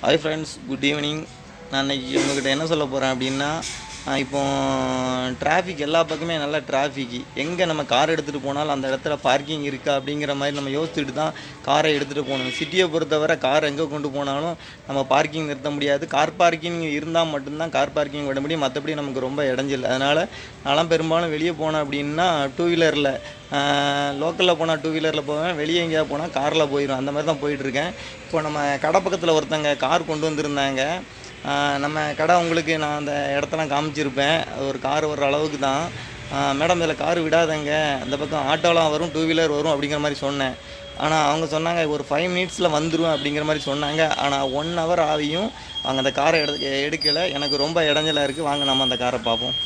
Hi friends good evening நான் இன்னைக்கு உங்ககிட்ட என்ன சொல்ல போகிறேன் அப்படின்னா இப்போ டிராஃபிக் எல்லா பக்கமே நல்லா டிராஃபிக் எங்கே நம்ம கார் எடுத்துகிட்டு போனாலும் அந்த இடத்துல பார்க்கிங் இருக்கா அப்படிங்கிற மாதிரி நம்ம யோசிச்சுட்டு தான் காரை எடுத்துகிட்டு போகணும். சிட்டியை பொறுத்தவரை கார் எங்கே கொண்டு போனாலும் நம்ம பார்க்கிங் நிறுத்த முடியாது. கார் பார்க்கிங் இருந்தால் மட்டும்தான் கார் பார்க்கிங் விட முடியும். மற்றபடி நமக்கு ரொம்ப இடைஞ்சல் அதனால் நான்லாம் பெரும்பாலும் வெளியே போனேன் அப்படின்னா டூ வீலரில் லோக்கலில் போனால் டூ வீலரில் போவேன். வெளியே எங்கேயா போனால் காரில் போயிடும் அந்த மாதிரி தான் போயிட்டுருக்கேன் இப்போ நம்ம கடை பக்கத்தில் ஒருத்தங்க கார் கொண்டு வந்திருந்தாங்க. நம்ம கடை உங்களுக்கு நான் அந்த இடத்தெல்லாம் காமிச்சிருப்பேன். ஒரு கார் வர்ற அளவுக்கு தான். மேடம் இதில் கார் விடாதங்க. அந்த பக்கம் ஆட்டோலாம் வரும் டூ வீலர் வரும் அப்படிங்கிற மாதிரி சொன்னேன். ஆனால் அவங்க சொன்னாங்க ஒரு ஃபைவ் மினிட்ஸில் வந்துடும் அப்படிங்கிற மாதிரி சொன்னாங்க. ஆனால் ஒன் ஹவர் ஆகியும் அவங்க அந்த காரை எடு எடுக்கலை. எனக்கு ரொம்ப இடைஞ்சலாக இருக்குது வாங்க நம்ம அந்த காரை பார்ப்போம்.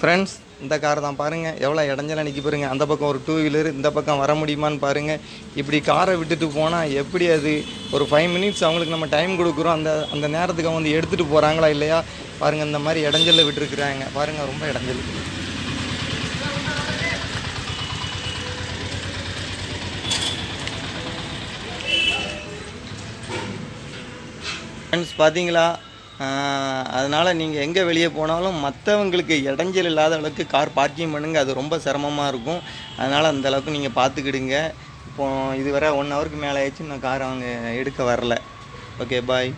ஃப்ரெண்ட்ஸ் இந்த கார் தான் பாருங்கள் எவ்வளோ இடைஞ்சலாக நிற்கி பாருங்க. அந்த பக்கம் ஒரு டூ வீலர் இந்த பக்கம் வர முடியுமான்னு பாருங்கள் இப்படி காரை விட்டுட்டு போனால் எப்படி அது ஒரு ஃபைவ் மினிட்ஸ் அவங்களுக்கு நம்ம டைம் கொடுக்குறோம். அந்த அந்த நேரத்துக்கு அவங்க வந்து எடுத்துகிட்டு போகிறாங்களா இல்லையா? பாருங்கள் இந்த மாதிரி இடைஞ்சலில் விட்டுருக்குறாங்க. பாருங்கள் ரொம்ப இடைஞ்சல். ஃப்ரெண்ட்ஸ் பார்த்தீங்களா அதனால் நீங்கள் எங்கே வெளியே போனாலும் மற்றவங்களுக்கு இடைஞ்சல் இல்லாத அளவுக்கு கார் பார்க்கிங் பண்ணுங்கள் அது ரொம்ப சிரமமாக இருக்கும். அதனால் அந்த அளவுக்கு நீங்கள் பார்த்துக்கிடுங்க இப்போ இதுவரை ஒன் ஹவருக்கு மேலே ஆயிடுச்சு. நான் கார் அவங்க எடுக்க வரல. Okay bye